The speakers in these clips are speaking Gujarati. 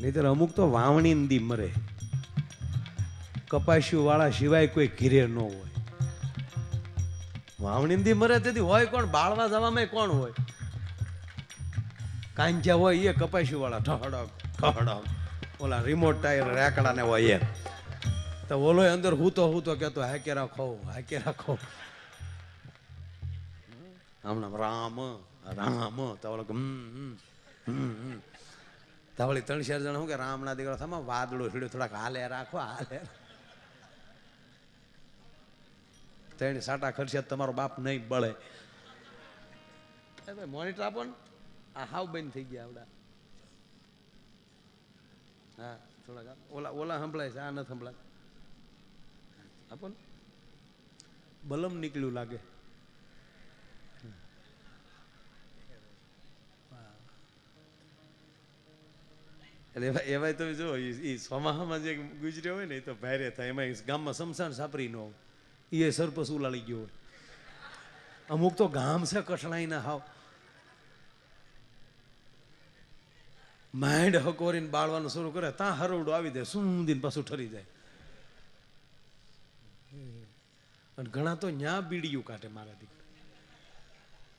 નહીતર અમુક તો વાવણી દી મરે. કપાસ્યું વાળા સિવાય કોઈ ઘીરે ન હોય. વાવણી દી મરે તેથી હોય કોણ? બાળવા જવામાં કોણ હોય? કાંચા હોય એ કપાસ્યું વાળા ઠહડક ઠહડક ઓલા રિમોટ ટાયર રેકડા ને હોય એ તો ઓલો અંદર હૂતો તો કહેતો, હાકે રાખો હાકે રાખો. હમણાં રામ રામ. તો ઓલો હમ હમ હમ. હમ તો વળી ત્રણ ચાર જણા શું કે રામના દીકરો થમા વાદળો હીડ્યો, થોડાક હાલે રાખો, હાલે ત્રણ સાટા ખર્ચે તમારો બાપ નહીં બળે. ભાઈ મોનિટર આપો ને. આ હાવ બંધ થઈ ગયા આવડા. હા, થોડાક ઓલા ઓલા સંભળાય છે, આ ન સંભળાય. આપો ને. બલમ નીકળ્યું લાગે. એવા એવાય તમે જો એ સોમાહામાં જે ગુજર્યો હોય ને, એ તો ભારે થાય. એમાં ગામમાં સમસાન સાપરી ન હોય. એ સરપસ ઉલાળી ગયો હોય. અમુક તો ગામ છે કઠણાઈના હાવ. માઇન્ડ હકોરીને બાળવાનું શરૂ કરે ત્યાં હરવડું આવી જાય, સુંદીને પાછું ઠરી જાય. અને ઘણા તો ન્યા બીડીયું કાઢે મારા દીકરા.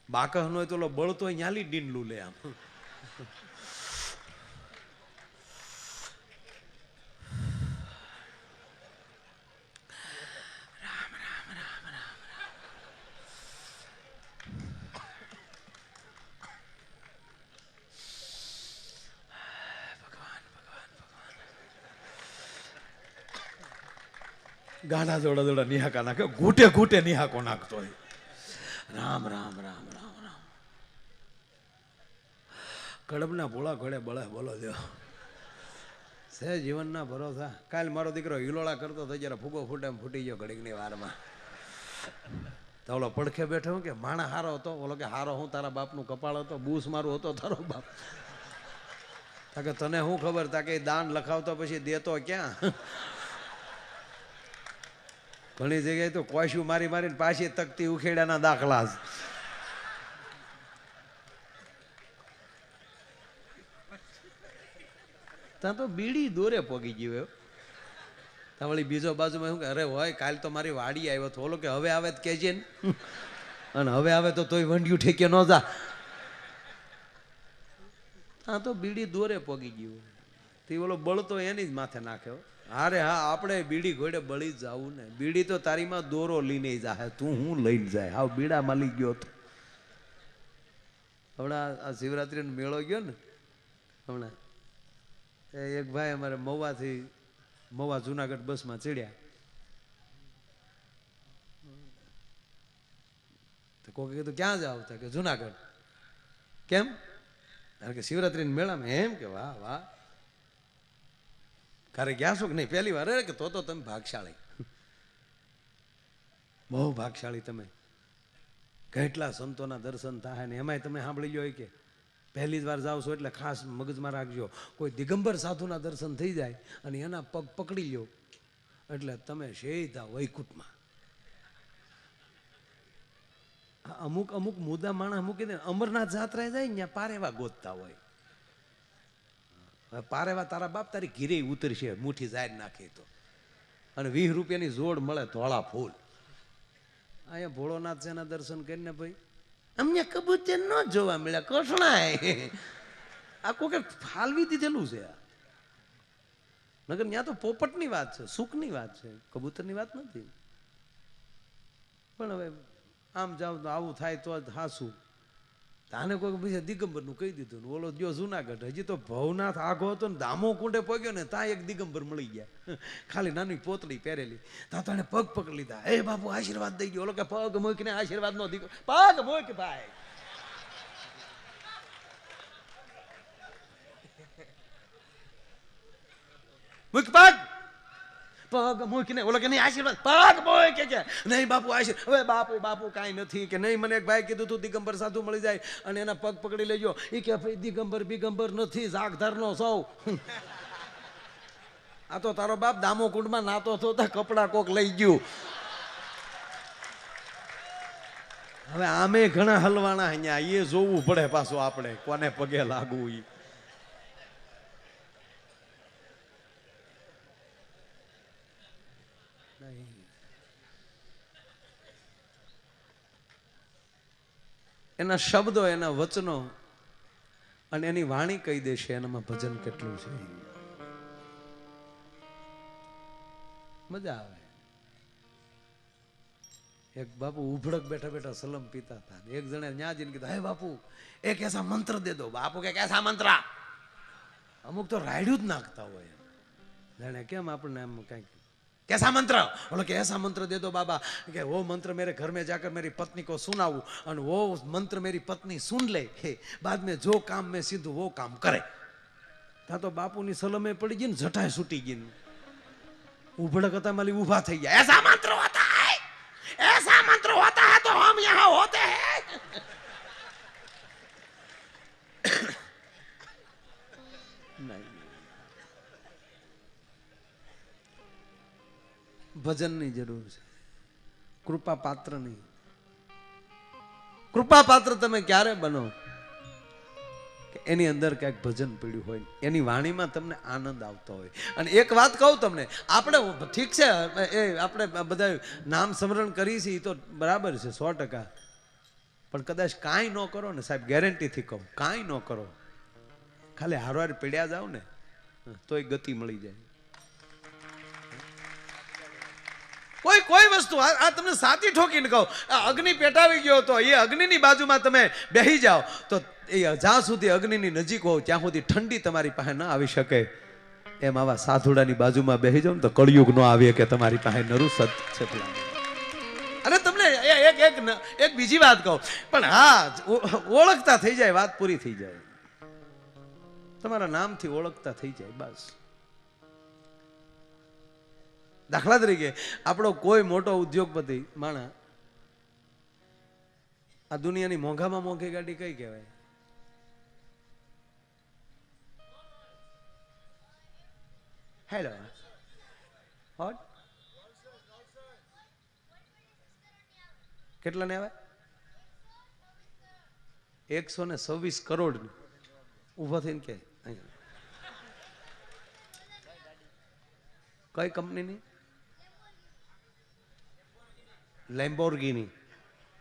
બાકહ નો તો બળતો ન્યાલી ડીંડલું લે આમ. ગાડા જોડા જોડા નિહાકા નાખે. ઘૂંટે ઘૂંટે નિહાકો નાખતો હોય. રામ રામ રામ રામ રામ. કડબના ભોળા ઘોડે બળે બોલો દો છે જીવનના ભરોસા. કાલ મારો દીકરો હિલોળા કરતો થઈ જયારે ફૂગો ફૂટે ફૂટી ગયો ઘડીકની વારમાં. તો ઓલો પડખે બેઠો કે માણા હારો હતો? ઓલો કે હારો હું તારા બાપનું કપાળ હતો? બૂસ મારું હતો તારો બાપ? તાકે તને શું ખબર? તાકે દાન લખાવતો પછી દેતો ક્યાં? ઘણી જગ્યાએ તો કોશ્યું મારી મારીને પાછી તકતી ઉખેડાના દાખલા જ. ત્યાં તો બીડી દોરે પગી એવું ત્યાં વળી બીજો બાજુમાં શું કે, અરે હોય, કાલ તો મારી વાડી આવ્યો તો. ઓલો કે, હવે આવે તો કહેજે ને. અને હવે આવે તો તોય વંડિયું ઠેકે ન જા. ત્યાં તો બીડી દોરે પગી ગયું. તે ઓલો બળતો એની જ માથે નાખ્યો અરે હા, આપણે બીડી ઘોડે બળી જાવું ને. બીડી તો તારીમાં દોરો લઈને જાય તું હું લઈને જાય. હાવ બીડા માલી ગયો તો. હમણાં આ શિવરાત્રીનો મેળો ગયો ને, હમણાં. એક ભાઈ અમારે મહુવાથી, મહુવા જુનાગઢ બસમાં ચડ્યા. તો કોકે કીધું, ક્યાં જાવ? કે, જુનાગઢ. કેમ? કારણ કે શિવરાત્રિના મેળામાં એમ કે, વાહ વાહ. ઘરે ગયા છો કે નહીં, પહેલી વાર કે તો તો તમે ભાગશાળી. બહુ ભાગશાળી તમે. કેટલા સંતોના દર્શન થાય ને એમાંય તમે સાંભળી લો કે પહેલી જ વાર જાઓ છો એટલે ખાસ મગજમાં રાખજો. કોઈ દિગંબર સાધુના દર્શન થઈ જાય અને એના પગ પકડી લો એટલે તમે સીધા વૈકુંઠમાં. અમુક અમુક મુદ્દા માણસ મૂકી દે અમરનાથ જાત્રાએ જાય ને ત્યાં પારેવા ગોતતા હોય. પારેવા તારા બાપ તારી ઘીરે ઉતરશે મુઠ્ઠી જાય નાખે તો. અને વીસ રૂપિયાની જોડ મળે ધોળા ફૂલ. અહીંયા ભોળોનાથ છે દર્શન કરીને ભાઈ? અમને કબૂતર ન જોવા મળ્યા કસણાય આ કોઈ ફાલવી દીધેલું છે આ. નગર ત્યાં તો પોપટની વાત છે સુખની વાત છે. કબૂતરની વાત નથી. પણ હવે આમ જાવ તો આવું થાય તો જ હાસું. તાને કોઈ બીજા દિગંબરનું કહી દીધું ઓલો ગયો જુનાગઢ, હજી તો ભવનાથ આઘો હતો ને દામો કુંડે પગ્યો ને ત્યાં એક દિગંબર મળી ગયા. ખાલી નાની પોતળી પહેરેલી. ત્યાં તને પગ પકડી લીધા. એ બાપુ, આશીર્વાદ દઈ ગયો ઓલો કે, પગ મૂકીને આશીર્વાદ નો દીકરો પગ મૂક ભાઈ. મૂક પગ. પગ મૂકીને ઓલો કે, નહીં, આશીર્વાદ, પગ મૂક કે. નહીં, બાપુ આશીર્વાદ હવે બાપુ બાપુ, કાંઈ નથી કે, નહીં, મને એક ભાઈ કીધું તું, દિગંબર સાધુ મળી જાય અને એના પગ પકડી લેજો. એ કે, ભાઈ, દિગંબર, બિગંબર નથી ઝાકધારનો સૌ. આ તો તારો બાપ દામોકુંડમાં નાતો હતો, તો કપડા કોક લઈ ગયું. હવે આમે ઘણા હલવાના અહીંયા એ જોવું પડે પાછું આપણે, કોને પગે લાગવું ઈ. એના શબ્દો, એના વચનો અને એની વાણી કહી દેશે એનામાં ભજન કેટલું છે. મજા આવે. એક બાપુ ઉભડક બેઠા બેઠા સલમ પીતા હતા એક જણે ન્યા જઈને કીધું, હે બાપુ એક એસા મંત્ર દે દો. બાપુ કે, કેસા મંત્ર? અમુક તો રાયડું જ નાખતા હોય જાણે કેમ આપણને એમ કંઈક कैसा मंत्र बोलो कि ऐसा मंत्र दे दो बाबा कि वो मंत्र मेरे घर में जाकर मेरी पत्नी को सुनाऊं और वो मंत्र मेरी पत्नी सुन ले हे, बाद में जो काम मैं सीधું वो काम करे ત્યાં તો બાપુની સલમે પડી ગઈ ને જટાય છૂટી ગઈ ને. ઉભડક હતા માલી ઊભા થઈ ગયા ऐसा मंत्र होता है ऐसा मंत्र होता है तो हम यहाँ ભજનની જરૂર છે. કૃપા પાત્રની કૃપા પાત્ર તમે ક્યારે બનો? કે એની અંદર ક્યાંક ભજન પીડ્યું હોય, એની વાણીમાં તમને આનંદ આવતો હોય. અને એક વાત કહું તમને, આપણે ઠીક છે, એ આપણે બધા નામ સ્મરણ કરી છે એ તો બરાબર છે, સો ટકા. પણ કદાચ કાંઈ ન કરો ને, સાહેબ, ગેરંટીથી કહું, કાંઈ ન કરો. ખાલી હારવાર પીડ્યા જાવ ને તોય ગતિ મળી જાય. કોઈ કોઈ વસ્તુ, આ તમને સાચી ઠોકીને કહો. આ અગ્નિ પેટાવી ગયો તો એ અગ્નિની બાજુમાં તમે બેસી જાઓ. તો એ જ્યાં સુધી અગ્નિની નજીક હોવ, ત્યાં સુધી ઠંડી તમારી પાસે ન આવી શકે. એમ આવા સાધુડાની બાજુમાં બેસી જાઓ ને તો કળિયુગ ન આવે કે તમારી પાસે નરું સત છે. અને તમને એક એક એક બીજી વાત કહું. પણ હા ઓળખતા થઈ જાય, વાત પૂરી થઈ જાય. તમારા નામથી ઓળખતા થઈ જાય, બસ. દાખલા તરીકે આપણો કોઈ મોટો ઉદ્યોગપતિ, માણા, આ દુનિયાની મોંઘામાં મોંઘી ગાડી કઈ કહેવાય? હેલો હોટ કેટલા ને આવે? એકસો ને છવ્વીસ કરોડ ઊભા થઈને કે કઈ કંપનીની? લેમ્બોર્ગીની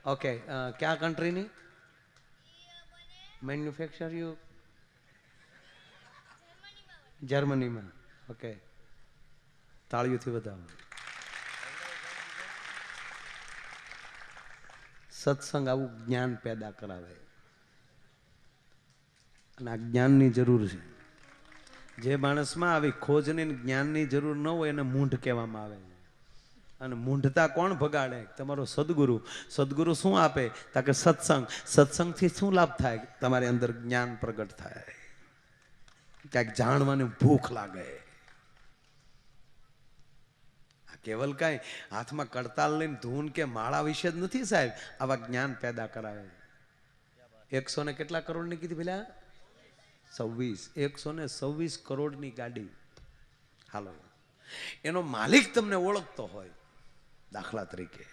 ઓકે ક્યાં કન્ટ્રીની મેન્યુફેક્ચર યુ જર્મનીમાં ઓકે તાળીઓથી વધાવો સત્સંગ આવું જ્ઞાન પેદા કરાવે. અને આ જ્ઞાનની જરૂર છે. જે માણસમાં આવી ખોજની જ્ઞાનની જરૂર ન હોય એને મૂંઢ કહેવામાં આવે છે. અને મૂંઢતા કોણ ભગાડે? તમારો સદગુરુ. સદગુરુ શું આપે? તા કે સત્સંગ. સત્સંગથી શું લાભ થાય? તમારી અંદર જ્ઞાન પ્રગટ થાય. ક્યાંક જાણવાની ભૂખ લાગે. કેવલ કાંઈ હાથમાં કડતાલ લઈને ધૂન કે માળા વિશે જ નથી સાહેબ. આવા જ્ઞાન પેદા કરાવે. એકસો ને કેટલા કરોડની કીધી પેલા છવ્વીસ. એકસો ને છવ્વીસ કરોડની ગાડી. હાલો. એનો માલિક તમને ઓળખતો હોય. દાખલા તરીકે.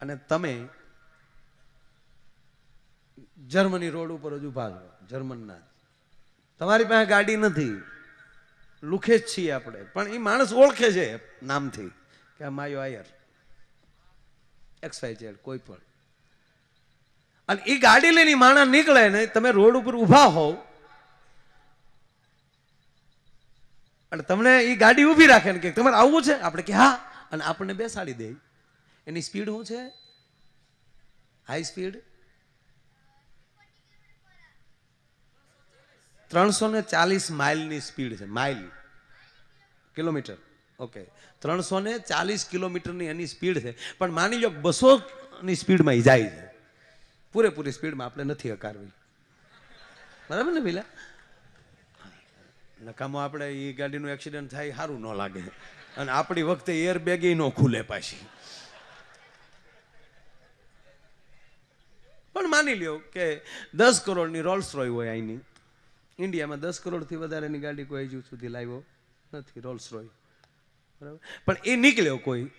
અને તમે જર્મની રોડ ઉપર જ ઊભા છો, જર્મનના તમારી પાસે ગાડી નથી. લુખે જ છીએ આપણે. પણ એ માણસ ઓળખે છે નામથી કે આ માયો આયર. એક્સ વાય કોઈ પણ. અને એ ગાડી લઈને માણસ નીકળે ને તમે રોડ ઉપર ઊભા હોવ અને તમને એ ગાડી ઊભી રાખે ને કે તમારે આવવું છે? આપણે કે, હા. અને આપણને બેસાડી દે. એની સ્પીડ શું છે? High speed? ત્રણસો ને ચાલીસ માઇલની સ્પીડ છે, માઇલ. કિલોમીટર. ઓકે. ત્રણસો ને ચાલીસ કિલોમીટરની એની સ્પીડ છે. પણ માની લો બસો ની સ્પીડમાં એ જાય છે. પૂરેપૂરી સ્પીડમાં આપણે નથી હકારવી. બરાબર ને પેલા નકામો આપણે એ ગાડીનું એક્સિડન્ટ થાય સારું ન લાગે. અને આપણી વખતે એર બેગ ન ખુલે પાછી. પણ માની લ્યો કે દસ કરોડની રોલ્સ રોય હોય અહીંની ઇન્ડિયામાં દસ કરોડથી વધારેની ગાડી કોઈ હજુ સુધી લાવ્યો નથી રોલ્સ રોય બરાબર? પણ એ નીકળ્યો કોઈ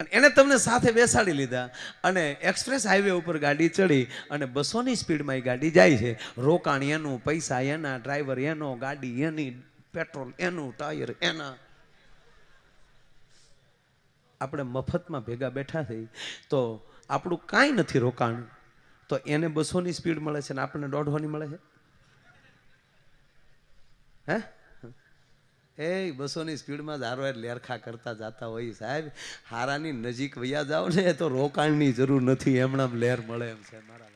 અને એને તમને સાથે બેસાડી લીધા. અને એક્સપ્રેસ હાઈવે ઉપર ગાડી ચડી અને બસોની સ્પીડમાં એ ગાડી જાય છે. રોકાણ એનું, પૈસા એના, ડ્રાઈવર એનો, ગાડી એની, પેટ્રોલ એનું, ટાયર એના. આપણે મફતમાં ભેગા બેઠા થઈ. તો આપણું કાંઈ નથી રોકાણ. તો એને બસોની સ્પીડ મળે છે ને આપણને દોઢવાની મળે છે? હે? એ બસોની સ્પીડમાં હારો લેરખા કરતા જતા હોય સાહેબ. હારાની નજીક વયા જાઓ ને તો રોકાણની જરૂર નથી. એમણામ લેર મળે એમ છે મારા